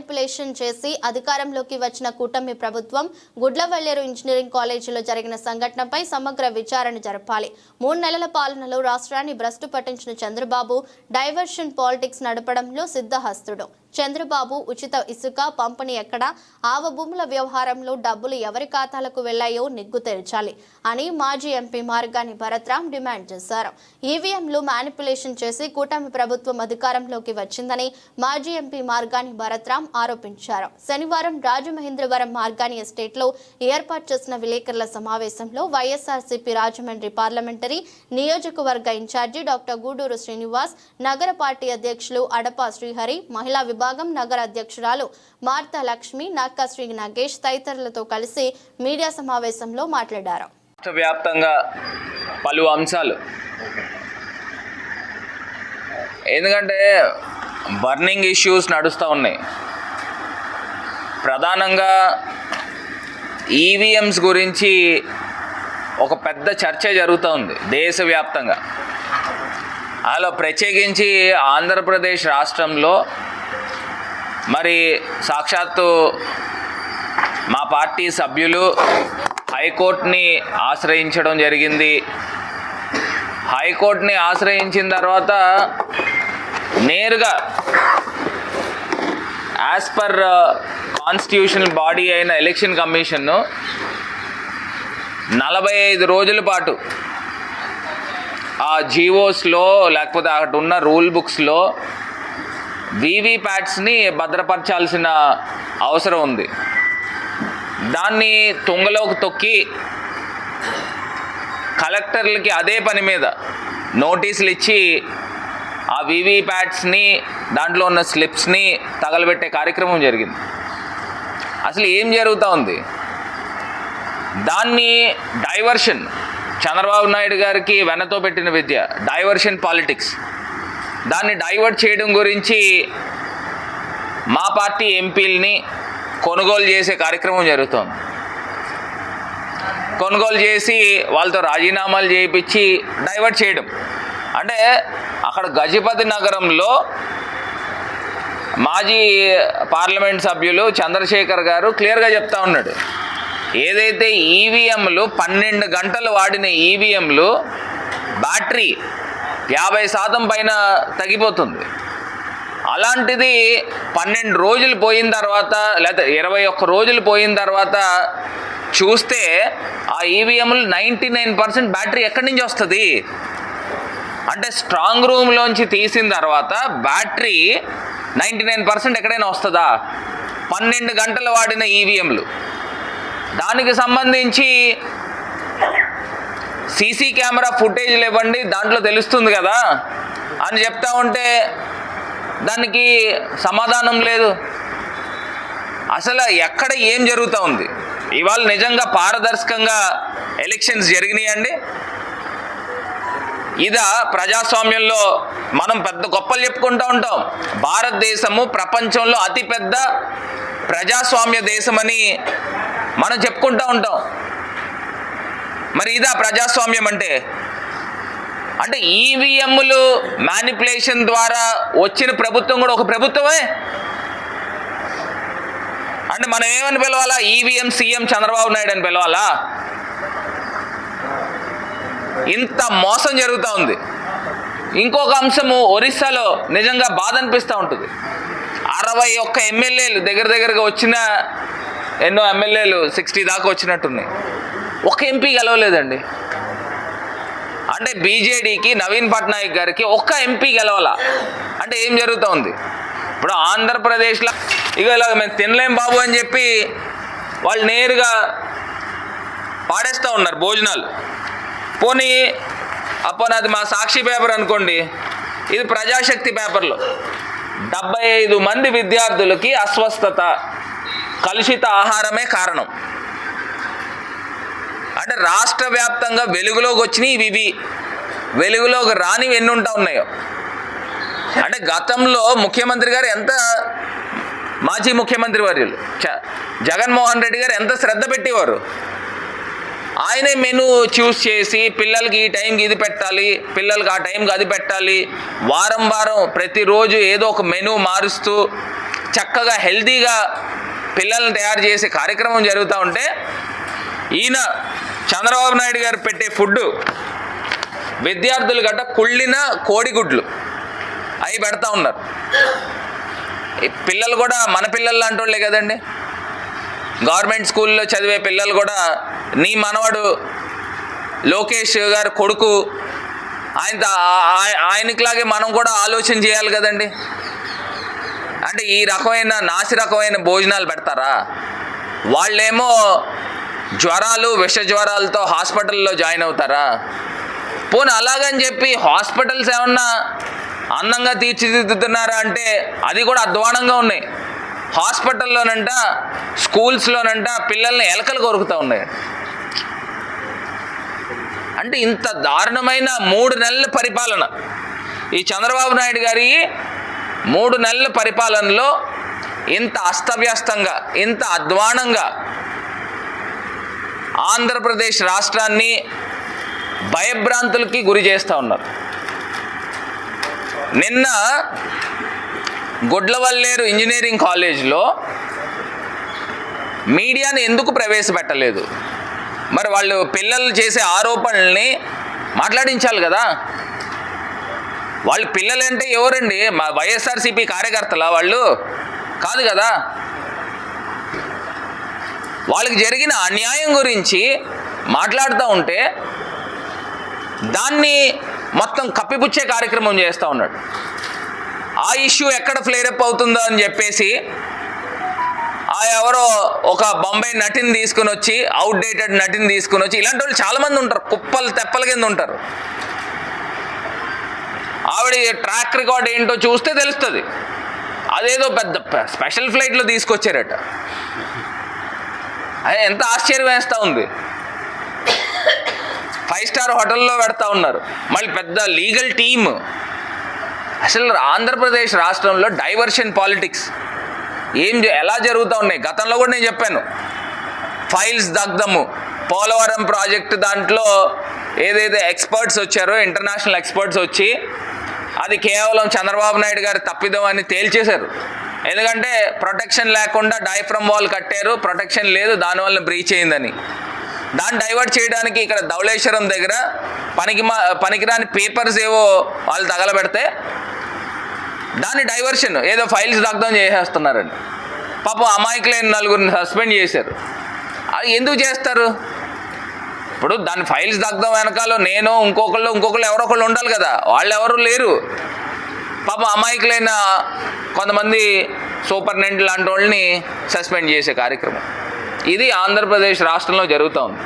Manipulation చేసి అధికారంలోకి వచ్చిన కూటమి ప్రభుత్వం గుడ్లవల్లేరు ఇంజనీరింగ్ కాలేజీలో జరిగిన సంఘటనపై సమగ్ర విచారణ జరపాలి. మూడు నెలల పాలనలో రాష్ట్రాన్ని భ్రష్టు పట్టించిన చంద్రబాబు డైవర్షన్ పాలిటిక్స్ నడపడంలో సిద్ధహస్తుడు. చంద్రబాబు ఉచిత ఇసుక పంపిణీ ఎక్కడ ఆవ భూముల వ్యవహారంలో డబ్బులు ఎవరి ఖాతాలకు వెళ్ళాయో నిగ్గు తెరచాలి అని మాజీ ఎంపీ మార్గాని భరత్రామ్ డిమాండ్ చేశారు. ఈవీఎంలు మ్యానిపులేషన్ చేసి కూటమి ప్రభుత్వం అధికారంలోకి వచ్చిందని మాజీ ఎంపీ మార్గాని భరత్రామ్ ఆరోపించారు. శనివారం రాజమహేంద్రవరం మార్గాని ఎస్టేట్లో ఏర్పాటు చేసిన విలేకరుల సమావేశంలో వైఎస్ఆర్సీపీ రాజమండ్రి పార్లమెంటరీ నియోజకవర్గ ఇన్ఛార్జి డాక్టర్ గూడూరు శ్రీనివాస్ నగర పార్టీ అధ్యక్షులు అడపా శ్రీహరి మహిళా విభాగం నగర అధ్యక్షురాలు మార్తా లక్ష్మి నక్క శ్రీ నాగేష్ తదితరులతో కలిసి మీడియా సమావేశంలో మాట్లాడారు. రాష్ట్ర వ్యాప్తంగా పలు అంశాలు. ఎందుకంటే బర్నింగ్ ఇష్యూస్ నడుస్తూ ఉన్నాయి. ప్రధానంగా ఈవీఎంస్ గురించి ఒక పెద్ద చర్చ జరుగుతూ ఉంది దేశవ్యాప్తంగా. అలా ప్రత్యేకించి ఆంధ్రప్రదేశ్ రాష్ట్రంలో మరి సాక్షాత్తు మా పార్టీ సభ్యులు హైకోర్టుని ఆశ్రయించడం జరిగింది. హైకోర్టుని ఆశ్రయించిన తర్వాత నేరుగా యాజ్ పర్ కాన్స్టిట్యూషనల్ బాడీ అయిన ఎలక్షన్ కమిషన్ను నలభై ఐదు రోజుల పాటు ఆ జీవోస్లో లేకపోతే అక్కడ ఉన్న రూల్ బుక్స్లో వీవీప్యాట్స్ని భద్రపరచాల్సిన అవసరం ఉంది. దాన్ని తుంగలోకి తొక్కి కలెక్టర్లకి అదే పని మీద నోటీసులు ఇచ్చి ఆ వీవీప్యాట్స్ని దాంట్లో ఉన్న స్లిప్స్ని తగలబెట్టే కార్యక్రమం జరిగింది. అసలు ఏం జరుగుతూ ఉంది? దాన్ని డైవర్షన్ చంద్రబాబు నాయుడు గారికి వెనతో పెట్టిన విద్య డైవర్షన్ పాలిటిక్స్. దాన్ని డైవర్ట్ చేయడం గురించి మా పార్టీ ఎంపీలని కొనుగోలు చేసే కార్యక్రమం జరుగుతోంది. కొనుగోలు చేసి వాళ్ళతో రాజీనామాలు చేయించి డైవర్ట్ చేయడం. అంటే అక్కడ గజపతి నగరంలో మాజీ పార్లమెంట్ సభ్యులు చంద్రశేఖర్ గారు క్లియర్గా చెప్తా ఉన్నాడు. ఏదైతే ఈవీఎంలు పన్నెండు గంటలు వాడిన ఈవీఎంలు బ్యాటరీ యాభై శాతం పైన తగ్గిపోతుంది. అలాంటిది పన్నెండు రోజులు పోయిన తర్వాత లేదా ఇరవై ఒక్క రోజులు పోయిన తర్వాత చూస్తే ఆ ఈవీఎంలు నైంటీ నైన్ పర్సెంట్ బ్యాటరీ ఎక్కడి నుంచి వస్తుంది? అంటే స్ట్రాంగ్ రూమ్లోంచి తీసిన తర్వాత బ్యాటరీ నైంటీ నైన్ పర్సెంట్ ఎక్కడైనా వస్తుందా? పన్నెండు గంటలు వాడిన ఈవీఎంలు దానికి సంబంధించి సీసీ కెమెరా ఫుటేజ్ లేవండి దాంట్లో తెలుస్తుంది కదా. అని చెప్తా ఉంటే దానికి సమాధానం లేదు. అసలు ఎక్కడ ఏం జరుగుతూ ఉంది? ఇవాళ నిజంగా పారదర్శకంగా ఎలక్షన్స్ జరిగినాయండి. ఇదా ప్రజాస్వామ్యంలో మనం పెద్ద గొప్పలు చెప్పుకుంటూ ఉంటాం. భారతదేశము ప్రపంచంలో అతిపెద్ద ప్రజాస్వామ్య దేశమని మనం చెప్పుకుంటూ ఉంటాం. మరి ఇదా ప్రజాస్వామ్యం అంటే? అంటే ఈవీఎంలు మ్యానిపులేషన్ ద్వారా వచ్చిన ప్రభుత్వం కూడా ఒక ప్రభుత్వమే? అంటే మనం ఏమని పిలవాలా? ఈవీఎం సీఎం చంద్రబాబు నాయుడు అని పిలవాలా? ఇంత మోసం జరుగుతూ ఉంది. ఇంకొక అంశము ఒరిస్సాలో నిజంగా బాధ అనిపిస్తూ ఉంటుంది. అరవై ఒక్క ఎమ్మెల్యేలు దగ్గర దగ్గరగా వచ్చిన ఎన్నో ఎమ్మెల్యేలు సిక్స్టీ దాకా వచ్చినట్టున్నాయి. ఒక ఎంపీ గెలవలేదండి. అంటే బీజేడీకి నవీన్ పట్నాయక్ గారికి ఒక్క ఎంపీ గెలవాల. అంటే ఏం జరుగుతూ ఉంది? ఇప్పుడు ఆంధ్రప్రదేశ్లో ఇక ఇలా మేము తినలేం బాబు అని చెప్పి వాళ్ళు నేరుగా పాడేస్తూ ఉన్నారు భోజనాలు. పోనీ అప్పుడు అది మా సాక్షి పేపర్ అనుకోండి ఇది ప్రజాశక్తి పేపర్లో. డెబ్బై ఐదు మంది విద్యార్థులకి అస్వస్థత కలుషిత ఆహారమే కారణం. అంటే రాష్ట్ర వ్యాప్తంగా వెలుగులోకి వచ్చినాయి ఇవి వెలుగులోకి రానివి ఎన్ని ఉంటా ఉన్నాయో. అంటే గతంలో ముఖ్యమంత్రి గారు ఎంత మాజీ ముఖ్యమంత్రి వర్యులు చ జగన్మోహన్ రెడ్డి గారు ఎంత శ్రద్ధ పెట్టేవారు? ఆయనే మెను చూస్ చేసి పిల్లలకి ఈ టైంకి ఇది పెట్టాలి పిల్లలకి ఆ టైంకి అది పెట్టాలి. వారం వారం ప్రతిరోజు ఏదో ఒక మెను మారుస్తూ చక్కగా హెల్తీగా పిల్లల్ని తయారు చేసే కార్యక్రమం జరుగుతూ ఉంటే ఈయన చంద్రబాబు నాయుడు గారు పెట్టే ఫుడ్ విద్యార్థులు గట్ట కుళ్ళిన కోడిగుడ్లు. అవి పెడతా ఉన్నారు. పిల్లలు కూడా మన పిల్లలు లాంటి వాళ్ళే కదండి. గవర్నమెంట్ స్కూల్లో చదివే పిల్లలు కూడా నీ మనవడు లోకేష్ గారు కొడుకు ఆయన ఆయనకిలాగే మనం కూడా ఆలోచన చేయాలి కదండి. అంటే ఈ రకమైన నాసి రకమైన భోజనాలు పెడతారా? వాళ్ళేమో జ్వరాలు విష జ్వరాలతో హాస్పిటల్లో జాయిన్ అవుతారా? పోనీ అలాగని చెప్పి హాస్పిటల్స్ ఏమన్నా అందంగా తీర్చిదిద్దుతున్నారా అంటే అది కూడా అధ్వానంగా ఉన్నాయి. హాస్పిటల్లోనంట స్కూల్స్లోనంట పిల్లల్ని ఎలకలు కొరుకుతూ ఉన్నాయి. అంటే ఇంత దారుణమైన మూడు నెలల పరిపాలన. ఈ చంద్రబాబు నాయుడు గారి మూడు నెలల పరిపాలనలో ఇంత అస్తవ్యస్తంగా ఇంత అధ్వానంగా ఆంధ్రప్రదేశ్ రాష్ట్రాన్ని భయభ్రాంతులకి గురి చేస్తూ ఉన్నారు. నిన్న గుడ్లవల్లేరు ఇంజనీరింగ్ కాలేజ్లో మీడియాని ఎందుకు ప్రవేశపెట్టలేదు? మరి వాళ్ళు పిల్లలు చేసే ఆరోపణల్ని మాట్లాడించాలి కదా. వాళ్ళు పిల్లలంటే ఎవరండి? మా వైఎస్ఆర్సీపీ కార్యకర్తలా వాళ్ళు? కాదు కదా. వాళ్ళకి జరిగిన అన్యాయం గురించి మాట్లాడుతూ ఉంటే దాన్ని మొత్తం కప్పిపుచ్చే కార్యక్రమం చేస్తూ ఉన్నాడు. ఆ ఇష్యూ ఎక్కడ ఫ్లేరప్ అవుతుందో అని చెప్పేసి ఆ ఎవరో ఒక బొంబాయి నటిని తీసుకుని వచ్చి అవుట్డేటెడ్ నటిని తీసుకుని వచ్చి ఇలాంటి వాళ్ళు చాలామంది ఉంటారు. కుప్పలు తెప్పల కింద ఉంటారు. ఆవిడ ట్రాక్ రికార్డ్ ఏంటో చూస్తే తెలుస్తుంది. అదేదో పెద్ద స్పెషల్ ఫ్లైట్లో తీసుకొచ్చారట. అదే ఎంత ఆశ్చర్యం వేస్తూ ఉంది. ఫైవ్ స్టార్ హోటల్లో పెడతా ఉన్నారు. మళ్ళీ పెద్ద లీగల్ టీమ్. అసలు ఆంధ్రప్రదేశ్ రాష్ట్రంలో డైవర్షన్ పాలిటిక్స్. ఏం ఎలా జరుగుతూ ఉన్నాయి? గతంలో కూడా నేను చెప్పాను. ఫైల్స్ దగ్ధము. పోలవరం ప్రాజెక్ట్ దాంట్లో ఏదైతే ఎక్స్పర్ట్స్ వచ్చారో ఇంటర్నేషనల్ ఎక్స్పర్ట్స్ వచ్చి అది కేవలం చంద్రబాబు నాయుడు గారి తప్పిదం అని తేల్చేశారు. ఎందుకంటే ప్రొటెక్షన్ లేకుండా డైఫ్రమ్ వాల్ కట్టారు. ప్రొటెక్షన్ లేదు దానివల్ల బ్రీచ్ అయిందని. దాన్ని డైవర్ట్ చేయడానికి ఇక్కడ ధవళేశ్వరం దగ్గర పనికి మా పనికిరాని పేపర్స్ ఏవో వాళ్ళు తగలబెడితే దాన్ని డైవర్షన్ ఏదో ఫైల్స్ దగ్ధం చేసేస్తున్నారండి పాపం అమాయకులైన నలుగురిని సస్పెండ్ చేశారు. అది ఎందుకు చేస్తారు? ఇప్పుడు దాని ఫైల్స్ దగ్ధం వెనకాల నేను ఇంకొకళ్ళు ఇంకొకళ్ళు ఎవరో ఒకళ్ళు ఉండాలి కదా. వాళ్ళు ఎవరు లేరు. పాపం అమాయకులైన కొంతమంది సూపర్నెంట్ లాంటి వాళ్ళని సస్పెండ్ చేసే కార్యక్రమం. ఇది ఆంధ్రప్రదేశ్ రాష్ట్రంలో జరుగుతూ ఉంది.